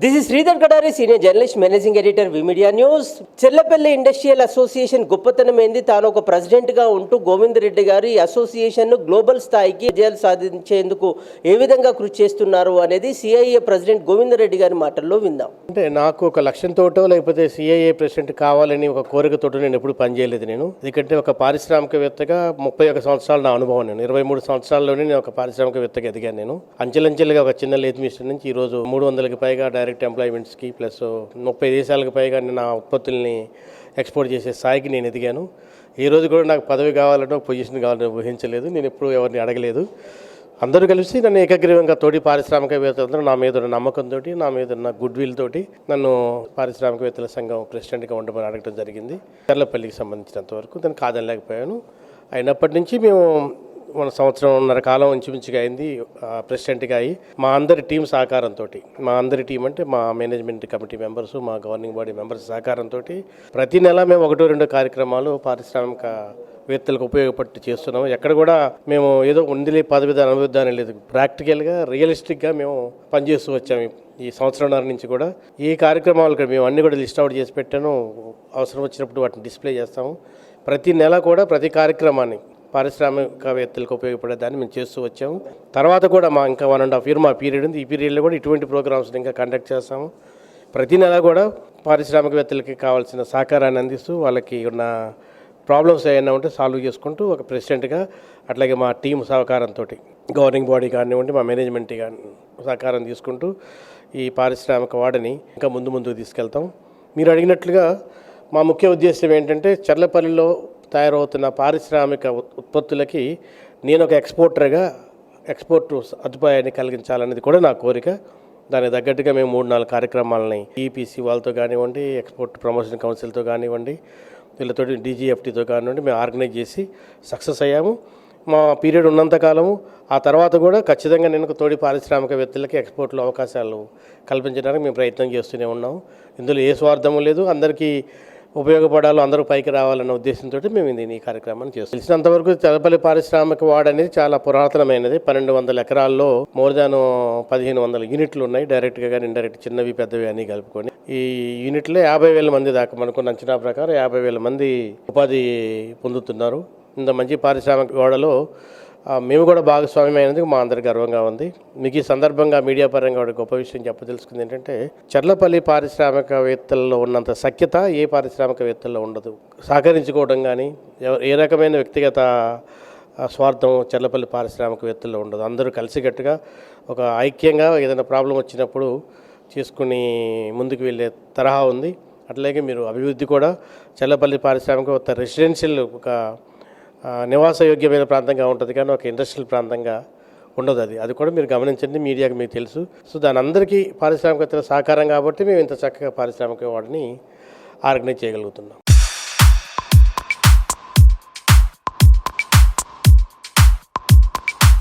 This is Sridhar Kadari senior journalist managing editor Vmedia news Chellapalli industrial association గొప్పతనం ఏంది? తాను ఒక ప్రెసిడెంట్గా ఉంటూ గోవింద్ రెడ్డి గారు ఈ అసోసియేషన్ను గ్లోబల్ స్థాయికి విజయాలు సాధించేందుకు ఏ విధంగా కృషి చేస్తున్నారు అనేది సిఐఏ ప్రెసిడెంట్ గోవింద్ రెడ్డి గారి మాటల్లో విందాం. అంటే నాకు ఒక లక్ష్యంతోటో లేకపోతే సిఐఏ ప్రెసిడెంట్ కావాలని ఒక కోరికతోటో నేను ఎప్పుడు పనిచేయలేదు నేను. ఎందుకంటే ఒక పారిశ్రామికవేత్తగా ముప్పై ఒక సంవత్సరాలు నా అనుభవం నేను. ఇరవై మూడు సంవత్సరాల్లోనే నేను ఒక పారిశ్రామికవేత్తగా ఎదిగాను నేను. అంచెలంచెలుగా ఒక చిన్న లేత్ మిషన్ నుంచి ఈ రోజు మూడు వందలకి పైగా డైరెక్ట్ ఎంప్లాయ్మెంట్స్కి ప్లస్ ముప్పై దేశాలకు పైగా నేను నా ఉత్పత్తుల్ని ఎక్స్పోర్ట్ చేసే స్థాయికి నేను ఎదిగాను. ఈ రోజు కూడా నాకు పదవి కావాలంటే ఒక పొజిషన్ కావాలని ఊహించలేదు. నేను ఎప్పుడు ఎవరిని అడగలేదు. అందరూ కలిసి నన్ను ఏకగ్రీవంగా తోటి పారిశ్రామికవేత్తలందరూ నా మీద ఉన్న నమ్మకంతో నా మీద ఉన్న గుడ్ విల్ తోటి నన్ను పారిశ్రామికవేత్తల సంఘం ప్రెసిడెంట్గా ఉండమని అడగడం జరిగింది. చర్లపల్లికి సంబంధించినంత వరకు దాన్ని కాదనలేకపోయాను. అయినప్పటి నుంచి మేము మన సంవత్సరంన్నర కాలం ఇంచుమించుగా అయింది ప్రెసిడెంట్గా అయ్యి మా అందరి టీం సహకారంతో మా అందరి టీం అంటే మా మేనేజ్మెంట్ కమిటీ మెంబర్స్ మా గవర్నింగ్ బాడీ మెంబర్స్ సహకారంతో ప్రతి నెల మేము ఒకటో రెండో కార్యక్రమాలు పారిశ్రామిక వేత్తలకు ఉపయోగపట్టి చేస్తున్నాము. ఎక్కడ కూడా మేము ఏదో ఉందిలే పదవి అనుభవిద్దాని లేదు. ప్రాక్టికల్గా రియలిస్టిక్గా మేము పనిచేస్తూ వచ్చాము ఈ సంవత్సరంన్నర నుంచి కూడా. ఈ కార్యక్రమాలు మేము అన్ని కూడా లిస్ట్ అవుట్ చేసి పెట్టాను. అవసరం వచ్చినప్పుడు వాటిని డిస్ప్లే చేస్తాము. ప్రతి నెల కూడా ప్రతి కార్యక్రమాన్ని పారిశ్రామికవేత్తలకు ఉపయోగపడేదాన్ని మేము చేస్తూ వచ్చాము. తర్వాత కూడా మా ఇంకా వన్ అండ్ హాఫ్ ఇయర్ మా పీరియడ్ ఉంది. ఈ పీరియడ్లో కూడా ఇటువంటి ప్రోగ్రామ్స్ ఇంకా కండక్ట్ చేస్తాము. ప్రతి నెల కూడా పారిశ్రామికవేత్తలకి కావాల్సిన సహకారాన్ని అందిస్తూ వాళ్ళకి ఉన్న ప్రాబ్లమ్స్ ఏమైనా ఉంటే సాల్వ్ చేసుకుంటూ ఒక ప్రెసిడెంట్గా అట్లాగే మా టీం సహకారంతో గవర్నింగ్ బాడీ కానివ్వండి మా మేనేజ్మెంట్ కానీ సహకారం తీసుకుంటూ ఈ పారిశ్రామిక వాడని ఇంకా ముందు ముందుకు తీసుకెళ్తాం. మీరు అడిగినట్లుగా మా ముఖ్య ఉద్దేశం ఏంటంటే చర్లపల్లిలో తయారవుతున్న పారిశ్రామిక ఉత్పత్తులకి నేను ఒక ఎక్స్పోర్టర్గా ఎక్స్పోర్ట్ సదుపాయాన్ని కలిగించాలనేది కూడా నా కోరిక. దానికి తగ్గట్టుగా మేము మూడు నాలుగు కార్యక్రమాలని ఈపీసీ వాళ్ళతో కానివ్వండి ఎక్స్పోర్ట్ ప్రమోషన్ కౌన్సిల్తో కానివ్వండి వీళ్ళతో డీజీఎఫ్టీతో కానివ్వండి మేము ఆర్గనైజ్ చేసి సక్సెస్ అయ్యాము. మా పీరియడ్ ఉన్నంతకాలము ఆ తర్వాత కూడా ఖచ్చితంగా నేను తోడి పారిశ్రామికవేత్తలకి ఎక్స్పోర్ట్లో అవకాశాలు కల్పించడానికి మేము ప్రయత్నం చేస్తూనే ఉన్నాం ఇందులో ఏ స్వార్థము లేదు. అందరికీ ఉపయోగపడాలో అందరూ పైకి రావాలన్న ఉద్దేశంతో మేము దీన్ని ఈ కార్యక్రమాన్ని చేస్తాం తెలిసినంతవరకు తెలపల్లి పారిశ్రామిక వాడ అనేది చాలా పురాతనమైనది. పన్నెండు వందల ఎకరాల్లో మోర్ దాన్ పదిహేను వందల యూనిట్లు ఉన్నాయి. డైరెక్ట్గా కానీ ఇండైరెక్ట్ చిన్నవి పెద్దవి అన్ని కలుపుకొని. ఈ యూనిట్లో యాభై వేల మంది దాకా మనకు అంచనా ప్రకారం యాభై వేల మంది ఉపాధి పొందుతున్నారు. ఇంత మంచి పారిశ్రామిక గోడలో మేము కూడా భాగస్వామ్యం అయినందుకు మా అందరి గర్వంగా ఉంది. మీకు ఈ సందర్భంగా మీడియా పరంగా ఒక గొప్ప విషయం చెప్పదలుచుకుంది ఏంటంటే చర్లపల్లి పారిశ్రామికవేత్తల్లో ఉన్నంత సఖ్యత ఏ పారిశ్రామికవేత్తల్లో ఉండదు. సహకరించుకోవడం కానీ ఏ రకమైన వ్యక్తిగత స్వార్థం చర్లపల్లి పారిశ్రామికవేత్తల్లో ఉండదు. అందరూ కలిసికట్టుగా ఒక ఐక్యంగా ఏదైనా ప్రాబ్లం వచ్చినప్పుడు చేసుకుని ముందుకు వెళ్ళే తరహా ఉంది. అట్లాగే మీరు అభివృద్ధి కూడా చల్లపల్లి పారిశ్రామిక రెసిడెన్షియల్ ఒక నివాసయోగ్యమైన ప్రాంతంగా ఉంటుంది కానీ ఒక ఇండస్ట్రియల్ ప్రాంతంగా ఉండదు అది. అది కూడా మీరు గమనించండి మీడియాకి మీకు తెలుసు. సో దాని అందరికీ పారిశ్రామికవేత్తల సహకారం కాబట్టి మేము ఇంత చక్కగా పారిశ్రామిక వాడిని ఆర్గనైజ్ చేయగలుగుతున్నాం.